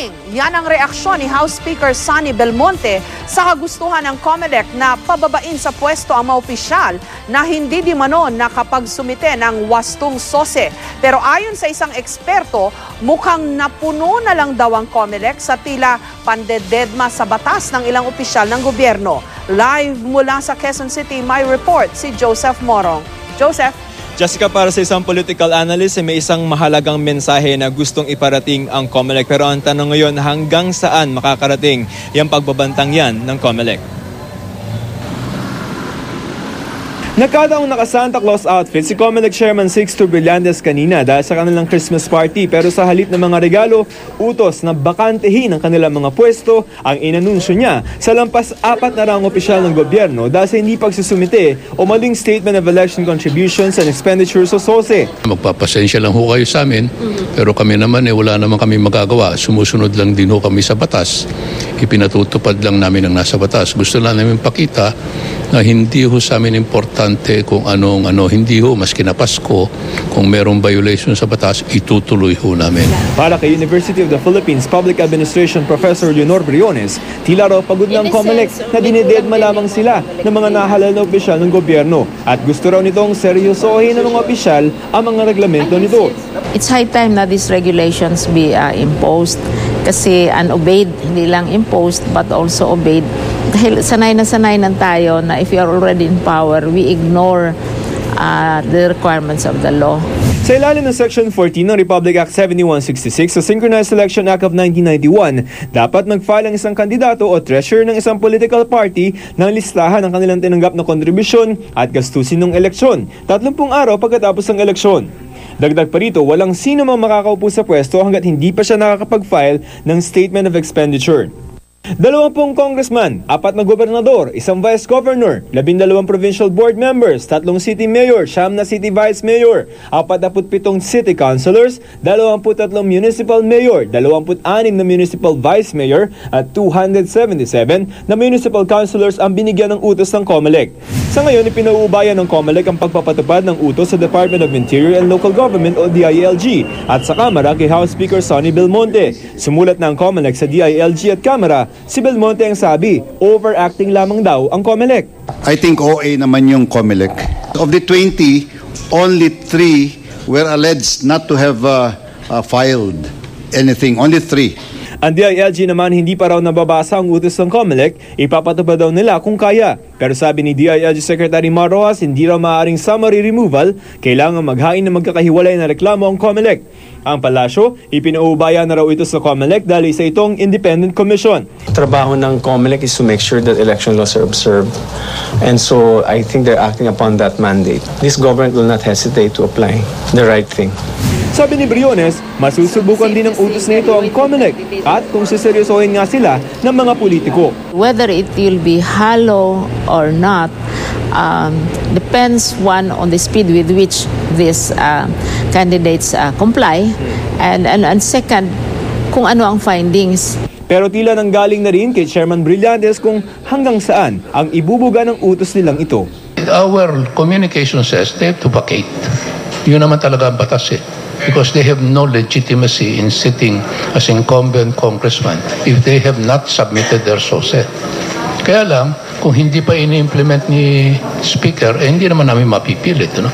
Warning! Yan ang reaksyon ni House Speaker Sonny Belmonte sa kagustuhan ng COMELEC na pababain sa pwesto ang mga opisyal na hindi di manon nakapagsumite ng wastong sose. Pero ayon sa isang eksperto, mukhang napuno na lang daw ang COMELEC sa tila pandededma sa batas ng ilang opisyal ng gobyerno. Live mula sa Quezon City, my report si Joseph Morong. Joseph? Jessica, para sa isang political analyst, eh, may isang mahalagang mensahe na gustong iparating ang COMELEC. Pero ang tanong ngayon, hanggang saan makakarating yung pagbabantang yan ng COMELEC? Nagkataong naka Santa Claus outfit si Comelec Chairman Sixto Brillantes kanina dahil sa kanilang Christmas party pero sa halip ng mga regalo, utos na bakantehin ang kanilang mga pwesto ang inanunsyo niya sa lampas apat na rang opisyal ng gobyerno dahil sa hindi pagsusumite o maling statement of election contributions and expenditures o SOSE. Magpapasensya lang ho kayo sa amin pero kami naman eh wala naman kami magagawa. Sumusunod lang din ho kami sa batas. Ipinatutupad lang namin ang nasa batas. Gusto lang namin pakita na hindi ho sa amin importante kung anong ano, hindi ho, maski na Pasko, kung merong violation sa batas, itutuloy ho namin. Para kay University of the Philippines Public Administration Professor Leonor Briones, tila raw pagod ng COMELEC na dinidedma lamang sila ng mga nahalal na opisyal ng gobyerno at gusto raw nitong seryosohin ng mga opisyal ang mga reglamento nito. It's high time na these regulations be uh, imposed kasi unobeyed, hindi lang imposed but also obeyed dahil sanay na sanay na tayo na if you are already in power, we ignore uh, the requirements of the law. Sa ilalim ng Section 14 ng Republic Act 7166 sa Synchronized Election Act of 1991, dapat mag-file ang isang kandidato o treasurer ng isang political party ng listahan ng kanilang tinanggap na kontribusyon at gastusin ng eleksyon, 30 araw pagkatapos ng eleksyon. Dagdag pa rito, walang sino mang makakaupo sa pwesto hanggat hindi pa siya nakakapag-file ng Statement of Expenditure. Dalawampung congressman, apat na gobernador, isang vice governor, labindalawang provincial board members, tatlong city mayor, siyam na city vice mayor, apat pitong city councilors, dalawamput tatlong municipal mayor, dalawamput anim na municipal vice mayor, at 277 na municipal councilors ang binigyan ng utos ng COMELEC. Sa ngayon, ipinauubayan ng COMELEC ang pagpapatupad ng utos sa Department of Interior and Local Government o DILG at sa Kamara kay House Speaker Sonny Belmonte. Sumulat ng COMELEC sa DILG at Kamara Si Belmonte ang sabi, overacting lamang daw ang COMELEC. I think OA naman yung COMELEC. Of the 20, only 3 were alleged not to have uh, uh, filed anything. Only 3. Ang DILG naman hindi pa raw nababasa ang utos ng COMELEC, ipapatupad daw nila kung kaya. Pero sabi ni DILG Secretary Mar Rojas, hindi raw maaaring summary removal, kailangan maghain na magkakahiwalay na reklamo ang COMELEC. Ang palasyo, ipinaubaya na raw ito sa COMELEC dahil sa itong independent commission. Trabaho ng COMELEC is to make sure that election laws are observed. And so I think they're acting upon that mandate. This government will not hesitate to apply the right thing. Sabi ni Briones, masusubukan din ng utos na ito ang COMELEC at kung siseryosohin nga sila ng mga politiko. Whether it will be hollow or not, um, depends one on the speed with which these uh, candidates uh, comply and, and, and second, kung ano ang findings. Pero tila nang galing na rin kay Chairman Brillantes kung hanggang saan ang ibubuga ng utos nilang ito. Our communication says they have to vacate. Yun naman talaga ang batas eh because they have no legitimacy in sitting as incumbent congressman if they have not submitted their SOSET. Kaya lang, kung hindi pa ini-implement ni Speaker, eh, hindi naman namin mapipilit. No?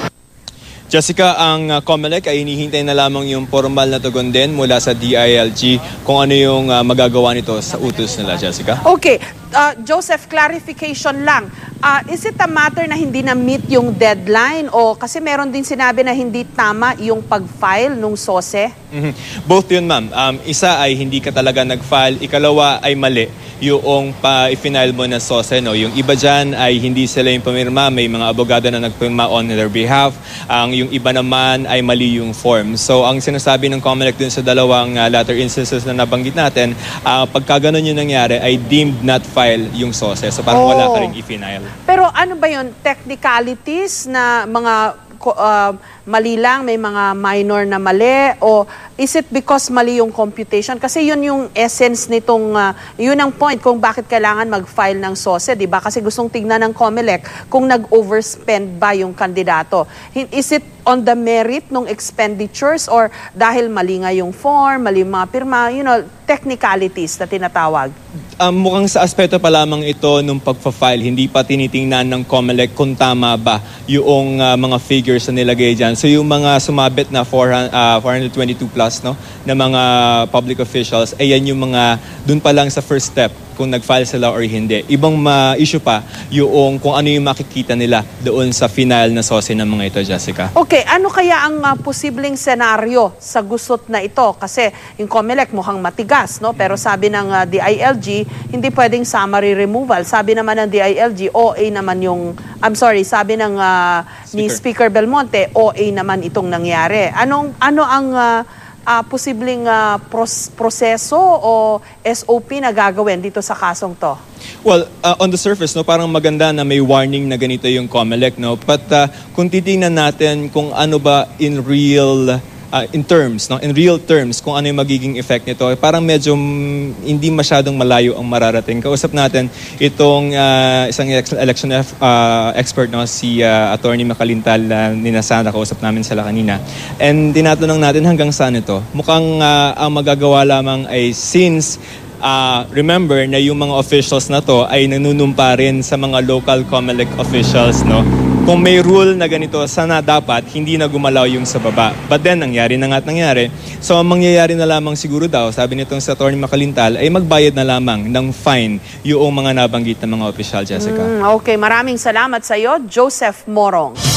Jessica, ang uh, COMELEC ay hinihintay na lamang yung formal na tugon din mula sa DILG kung ano yung uh, magagawa nito sa utos nila, Jessica. Okay. Uh, Joseph, clarification lang. Uh, is it a matter na hindi na-meet yung deadline o kasi meron din sinabi na hindi tama yung pag-file nung SOSE? Mm-hmm. Both yun, ma'am. Um, isa ay hindi ka talaga nag-file, ikalawa ay mali yung pa-final mo na SOSE. No? Yung iba dyan ay hindi sila yung pumirma, may mga abogado na nagpirma on their behalf. Ang yung iba naman ay mali yung form. So ang sinasabi ng COMELEC dun sa dalawang uh, latter instances na nabanggit natin, uh, pagka ganun yung nangyari ay deemed not file yung SOSE. So parang oh. wala ka rin i-final. Pero ano ba yun? Technicalities na mga uh, mali lang, may mga minor na mali o is it because mali yung computation? Kasi yun yung essence nitong, uh, yun ang point kung bakit kailangan mag-file ng SOSE, di ba? Kasi gustong tignan ng COMELEC kung nag-overspend ba yung kandidato. Is it on the merit ng expenditures or dahil mali nga yung form, mali yung mga pirma, you know, technicalities na tinatawag? Um, mukhang sa aspeto pa lamang ito nung pagpa-file, hindi pa tinitingnan ng COMELEC kung tama ba yung uh, mga figures na nilagay dyan. So yung mga sumabit na 400, uh, 422 plus no, na mga public officials, ayan yung mga dun pa lang sa first step kung nag-file sila or hindi. Ibang ma-issue pa yung kung ano yung makikita nila doon sa final na SOSE ng mga ito, Jessica. Okay, ano kaya ang uh, posibleng senaryo sa gusot na ito? Kasi yung COMELEC mukhang matigas, no? Pero sabi ng uh, DILG, hindi pwedeng summary removal. Sabi naman ng DILG, OA naman yung, I'm sorry, sabi ng uh, ni Speaker Belmonte, OA naman itong nangyari. Anong, ano ang uh, uh, posibleng uh, pros- proseso o SOP na gagawin dito sa kasong to? Well, uh, on the surface, no, parang maganda na may warning na ganito yung COMELEC, no? But uh, kung titingnan natin kung ano ba in real uh, in terms, no, in real terms, kung ano yung magiging effect nito, parang medyo hindi masyadong malayo ang mararating. Kausap natin itong uh, isang election uh, expert, no, si uh, Attorney Makalintal uh, ni Nasana, kausap namin sila kanina. And tinatanong natin hanggang saan ito. Mukhang uh, ang magagawa lamang ay since uh, remember na yung mga officials na to ay nanunumpa rin sa mga local COMELEC officials, no? Kung may rule na ganito, sana dapat hindi na gumalaw yung sa baba. But then, nangyari na nga at nangyari. So, ang mangyayari na lamang siguro daw, sabi nitong sa Atty. Makalintal, ay magbayad na lamang ng fine yung mga nabanggit ng mga official, Jessica. Mm, okay, maraming salamat sa iyo, Joseph Morong.